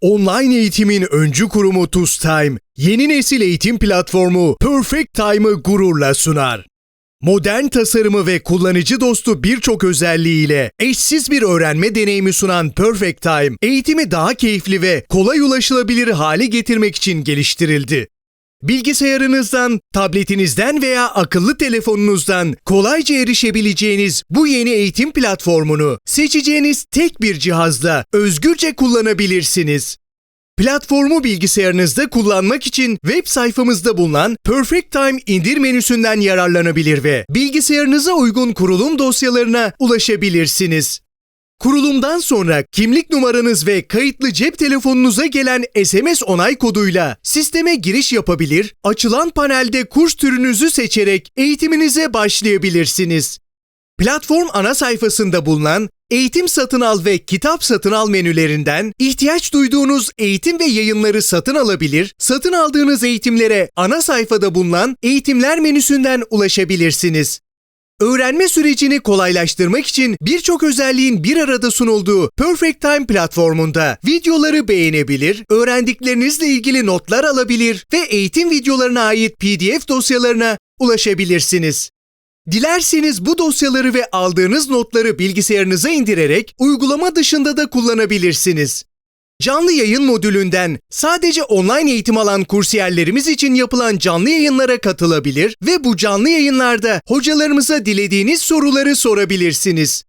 Online eğitimin öncü kurumu TUSTIME, yeni nesil eğitim platformu Perfect Time'ı gururla sunar. Modern tasarımı ve kullanıcı dostu birçok özelliğiyle eşsiz bir öğrenme deneyimi sunan Perfect Time, eğitimi daha keyifli ve kolay ulaşılabilir hale getirmek için geliştirildi. Bilgisayarınızdan, tabletinizden veya akıllı telefonunuzdan kolayca erişebileceğiniz bu yeni eğitim platformunu seçeceğiniz tek bir cihazla özgürce kullanabilirsiniz. Platformu bilgisayarınızda kullanmak için web sayfamızda bulunan Perfect Time indir menüsünden yararlanabilir ve bilgisayarınıza uygun kurulum dosyalarına ulaşabilirsiniz. Kurulumdan sonra kimlik numaranız ve kayıtlı cep telefonunuza gelen SMS onay koduyla sisteme giriş yapabilir, açılan panelde kurs türünüzü seçerek eğitiminize başlayabilirsiniz. Platform ana sayfasında bulunan eğitim satın al ve kitap satın al menülerinden ihtiyaç duyduğunuz eğitim ve yayınları satın alabilir, satın aldığınız eğitimlere ana sayfada bulunan eğitimler menüsünden ulaşabilirsiniz. Öğrenme sürecini kolaylaştırmak için birçok özelliğin bir arada sunulduğu Perfect Time platformunda videoları beğenebilir, öğrendiklerinizle ilgili notlar alabilir ve eğitim videolarına ait PDF dosyalarına ulaşabilirsiniz. Dilerseniz bu dosyaları ve aldığınız notları bilgisayarınıza indirerek uygulama dışında da kullanabilirsiniz. Canlı yayın modülünden sadece online eğitim alan kursiyerlerimiz için yapılan canlı yayınlara katılabilir ve bu canlı yayınlarda hocalarımıza dilediğiniz soruları sorabilirsiniz.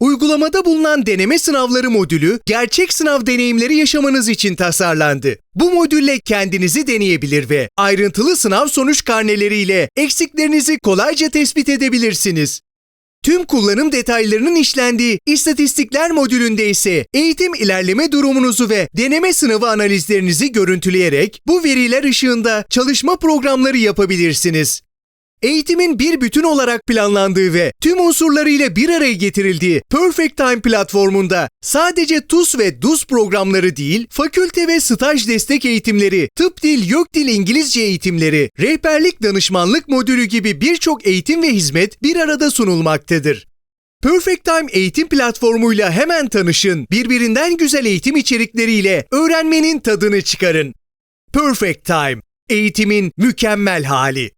Uygulamada bulunan deneme sınavları modülü gerçek sınav deneyimleri yaşamanız için tasarlandı. Bu modülle kendinizi deneyebilir ve ayrıntılı sınav sonuç karneleriyle eksiklerinizi kolayca tespit edebilirsiniz. Tüm kullanım detaylarının işlendiği istatistikler modülünde ise eğitim ilerleme durumunuzu ve deneme sınavı analizlerinizi görüntüleyerek bu veriler ışığında çalışma programları yapabilirsiniz. Eğitimin bir bütün olarak planlandığı ve tüm unsurlarıyla bir araya getirildiği Perfect Time platformunda sadece TUS ve DUS programları değil, fakülte ve staj destek eğitimleri, tıp dil, yok dil İngilizce eğitimleri, rehberlik danışmanlık modülü gibi birçok eğitim ve hizmet bir arada sunulmaktadır. Perfect Time eğitim platformuyla hemen tanışın, birbirinden güzel eğitim içerikleriyle öğrenmenin tadını çıkarın. Perfect Time, eğitimin mükemmel hali.